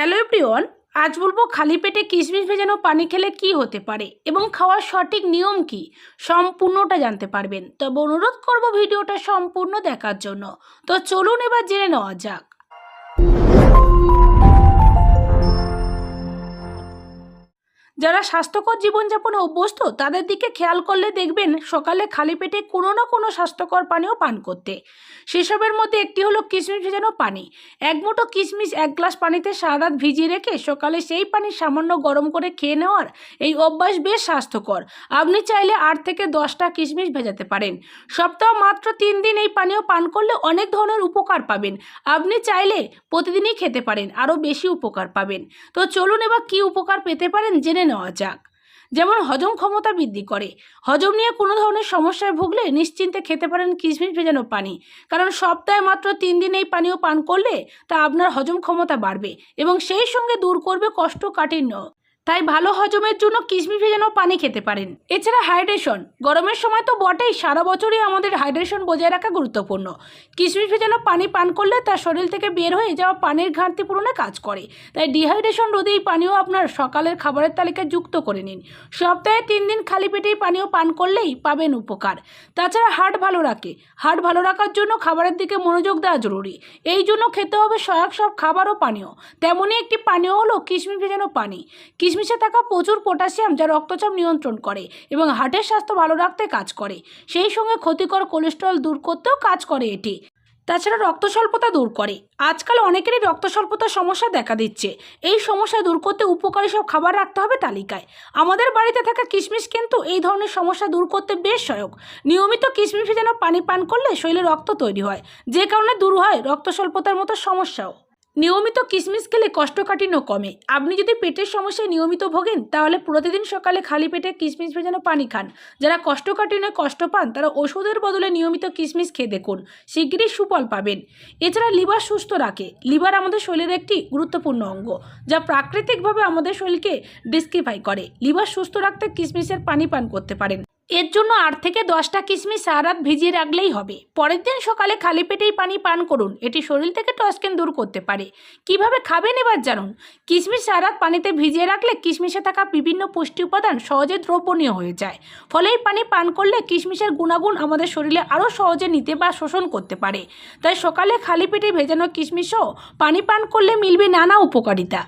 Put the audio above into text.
Hello everyone, আজ বলব খালি পেটে কিশমিশ ভেজানো পানি খেলে কি হতে পারে এবং খাওয়ার সঠিক নিয়ম কি, সম্পূর্ণটা জানতে পারবেন। তবে অনুরোধ করব ভিডিওটা সম্পূর্ণ দেখার জন্য। তো চলুন এবার জেনে নেওয়া যাক। যারা স্বাস্থ্যকর জীবনযাপনে অভ্যস্ত, তাদের দিকে খেয়াল করলে দেখবেন সকালে খালি পেটে কোনো না কোনো স্বাস্থ্যকর পানীয় পান করতে। সেসবের মধ্যে একটি হলো কিশমিশ ভেজানো পানি। এক মুঠো কিশমিশ এক গ্লাস পানিতে সারা রাত ভিজিয়ে রেখে সকালে সেই পানি সামান্য গরম করে খেয়ে নেওয়ার এই অভ্যাস বেশ স্বাস্থ্যকর। আপনি চাইলে আট থেকে দশটা কিশমিশ ভেজাতে পারেন। সপ্তাহ মাত্র তিন দিন এই পানীয় পান করলে অনেক ধরনের উপকার পাবেন। আপনি চাইলে প্রতিদিনই খেতে পারেন, আরও বেশি উপকার পাবেন। তো চলুন এবার কী উপকার পেতে পারেন জেনে নেওয়া যাক। যেমন হজম ক্ষমতা বৃদ্ধি করে। হজম নিয়ে কোনো ধরনের সমস্যায় ভুগলে নিশ্চিন্তে খেতে পারেন কিশমিশ ভেজানো পানি। কারণ সপ্তাহে মাত্র তিন দিন এই পানীয় পান করলে তা আপনার হজম ক্ষমতা বাড়বে এবং সেই সঙ্গে দূর করবে কষ্টকাঠিন্য। তাই ভালো হজমের জন্য কিশমিশ ভেজানো পানি খেতে পারেন। এছাড়া হাইড্রেশন গরমের সময় তো বটেই, সারা বছরই আমাদের হাইড্রেশন বজায় রাখা গুরুত্বপূর্ণ। কিশমিশ ভেজানো পানি পান করলে তার শরীর থেকে বের হয়ে যাওয়া পানির ঘাটতি পূরণে কাজ করে। তাই ডিহাইড্রেশন রোধে এই পানীয় আপনার সকালের খাবারের তালিকায় যুক্ত করে নিন। সপ্তাহে তিন দিন খালি পেটেই পানীয় পান করলেই পাবেন উপকার। তাছাড়া হার্ট ভালো রাখে। হার্ট ভালো রাখার জন্য খাবারের দিকে মনোযোগ দেওয়া জরুরি। এই জন্য খেতে হবে সহায়ক সব খাবার ও পানীয়। তেমনই একটি পানীয় হলো কিশমিশ ভেজানো পানি। কিশমিশে থাকা প্রচুর পটাশিয়াম যা রক্তচাপ নিয়ন্ত্রণ করে এবং হার্টের স্বাস্থ্য ভালো রাখতে কাজ করে। সেই সঙ্গে ক্ষতিকর কোলেস্ট্রল দূর করতেও কাজ করে এটি। তাছাড়া রক্ত স্বল্পতা দূর করে। আজকাল অনেকেরই রক্ত স্বল্পতার সমস্যা দেখা দিচ্ছে। এই সমস্যা দূর করতে উপকারী সব খাবার রাখতে হবে তালিকায়। আমাদের বাড়িতে থাকা কিশমিশ কিন্তু এই ধরনের সমস্যা দূর করতে বেশ সহায়ক। নিয়মিত কিশমিশ যেন পানি পান করলে শরীরে রক্ত তৈরি হয়। যে কারণে দূর হয় রক্ত স্বল্পতার মতো সমস্যাও। নিয়মিত কিশমিশ খেলে কষ্টকাঠিন্য কমে। আপনি যদি পেটের সমস্যায় নিয়মিত ভোগেন, তাহলে প্রতিদিন সকালে খালি পেটে কিশমিশ ভেজানো পানি খান। যারা কোষ্ঠকাঠিন্যে কষ্ট পান, তারা ওষুধের বদলে নিয়মিত কিশমিশ খেয়ে দেখুন। শিগগিরই সুফল পাবেন। এছাড়া লিভার সুস্থ রাখে। লিভার আমাদের শরীরের একটি গুরুত্বপূর্ণ অঙ্গ, যা প্রাকৃতিকভাবে আমাদের শরীরকে ডিস্কিফাই করে। লিভার সুস্থ রাখতে কিশমিশের পানি পান করতে পারেন। এর জন্য আট থেকে দশটা কিশমিশ সারা রাত ভিজিয়ে রাখলেই হবে। পরের দিন সকালে খালি পেটেই পানি পান করুন। এটি শরীর থেকে টস্কেন দূর করতে পারে? কীভাবে খাবেন এবার জানুন। কিশমিশ সারা রাত পানিতে ভিজিয়ে রাখলে কিশমিশে থাকা বিভিন্ন পুষ্টি উপাদান সহজে দ্রবণীয় হয়ে যায়। ফলে এই পানি পান করলে কিশমিশের গুণাগুণ আমাদের শরীরে আরও সহজে নিতে বা শোষণ করতে পারে। তাই সকালে খালি পেটে ভেজানো কিশমিশও পানি পান করলে মিলবে নানা উপকারিতা।